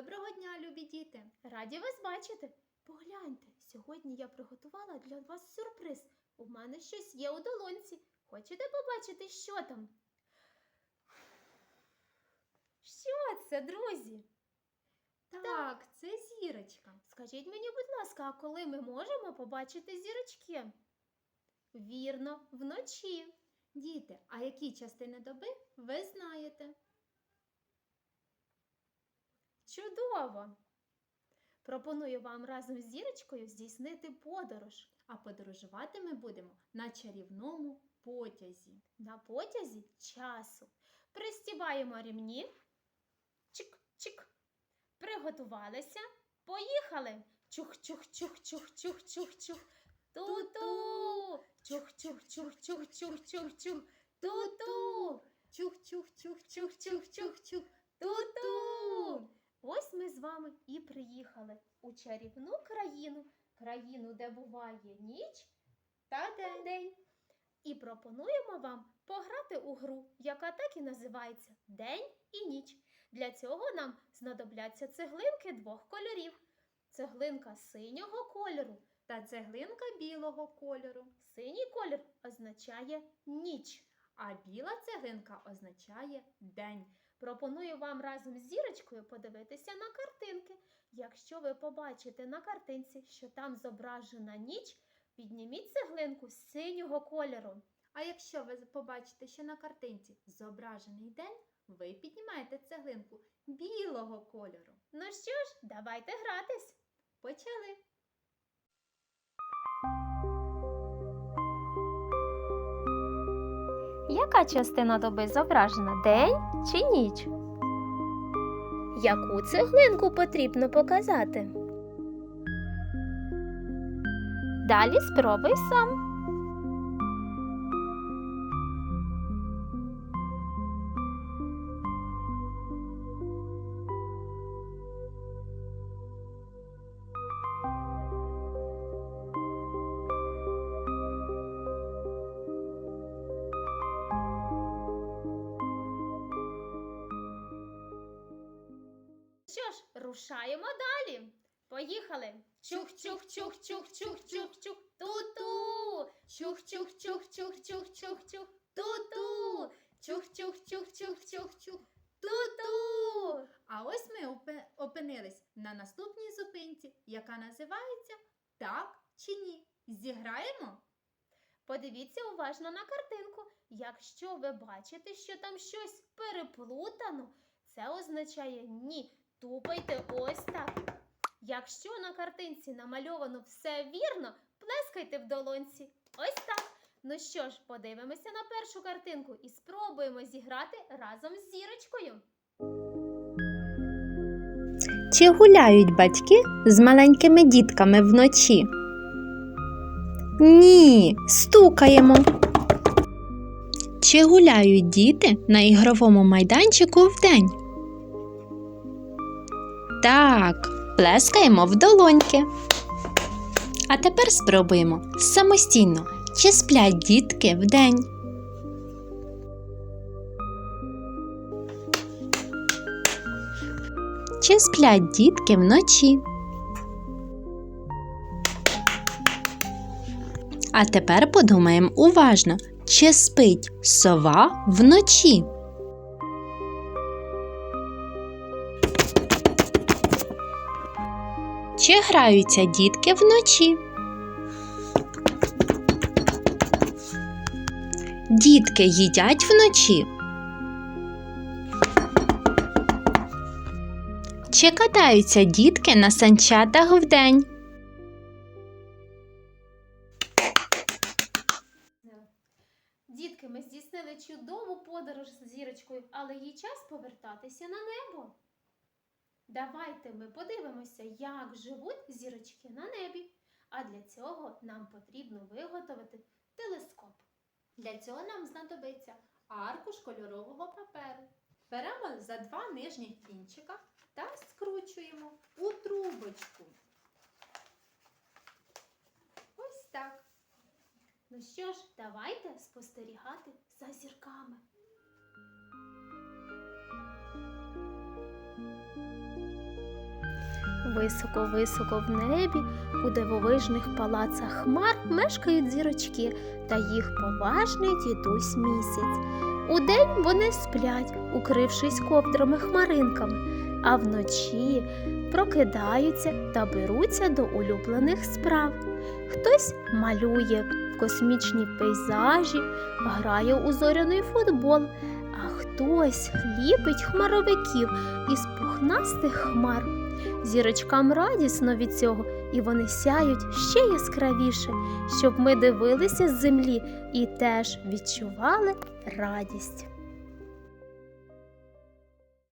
Доброго дня, любі діти! Раді вас бачити! Погляньте, сьогодні я приготувала для вас сюрприз. У мене щось є у долонці. Хочете побачити, що там? Що це, друзі? Так, це зірочка. Скажіть мені, будь ласка, а коли ми можемо побачити зірочки? Вірно, вночі. Діти, а які частини доби ви знаєте? Чудово! Пропоную вам разом з зірочкою здійснити подорож. А подорожувати ми будемо на чарівному потязі. На потязі часу. Пристібаємо рівні. Чик-чик. Приготувалися. Поїхали. Чух-чух-чух-чух-чух-чух-чух. Ту-ту. Чух-чух-чух-чух-чух-чух-чух. Ту-ту. Чух-чух-чух-чух-чух-чух. Ту-ту. Ось ми з вами і приїхали у чарівну країну, країну, де буває ніч та день. І пропонуємо вам пограти у гру, яка так і називається День і ніч. Для цього нам знадобляться цеглинки двох кольорів: цеглинка синього кольору та цеглинка білого кольору. Синій колір означає ніч, а біла цеглинка означає день. Пропоную вам разом з зірочкою подивитися на картинки. Якщо ви побачите на картинці, що там зображена ніч, підніміть цеглинку синього кольору. А якщо ви побачите, що на картинці зображений день, ви піднімаєте цеглинку білого кольору. Ну що ж, давайте гратись. Почали! Яка частина доби зображена день чи ніч? Яку цеглинку потрібно показати? Далі спробуй сам. Що ж, рушаємо далі. Поїхали. Чух-чух-чух-чух-чух-чух-чух. Ту-ту. Чух-чух-чух-чух-чух-чух-чух. Ту-ту. Чух-чух-чух-чух-чух-чух. Ту-ту. А ось ми опинились на наступній зупинці, яка називається Так чи ні. Зіграємо? Подивіться уважно на картинку. Якщо ви бачите, що там щось переплутано, це означає ні. Тупайте ось так. Якщо на картинці намальовано все вірно, плескайте в долонці. Ось так. Ну що ж, подивимося на першу картинку і спробуємо зіграти разом з зірочкою. Чи гуляють батьки з маленькими дітками вночі? Ні, стукаємо. Чи гуляють діти на ігровому майданчику вдень? Так, плескаємо в долоньки. А тепер спробуємо самостійно, чи сплять дітки вдень. Чи сплять дітки вночі? А тепер подумаємо уважно, чи спить сова вночі? Чи граються дітки вночі? Дітки їдять вночі. Чи катаються дітки на санчатах вдень? Дітки, ми здійснили чудову подорож з зірочкою, але їй час повертатися на небо. Давайте ми подивимося, як живуть зірочки на небі. А для цього нам потрібно виготовити телескоп. Для цього нам знадобиться аркуш кольорового паперу. Беремо за два нижніх кінчика та скручуємо у трубочку. Ось так. Ну що ж, давайте спостерігати за зірками. Високо-високо в небі, у дивовижних палацах хмар мешкають зірочки та їх поважний дідусь місяць. Удень вони сплять, укрившись ковдрами хмаринками, а вночі прокидаються та беруться до улюблених справ. Хтось малює в космічні пейзажі, грає у зоряний футбол, а хтось ліпить хмаровиків із пухнастих хмар. Зірочкам радісно від цього, і вони сяють ще яскравіше, щоб ми дивилися з землі і теж відчували радість.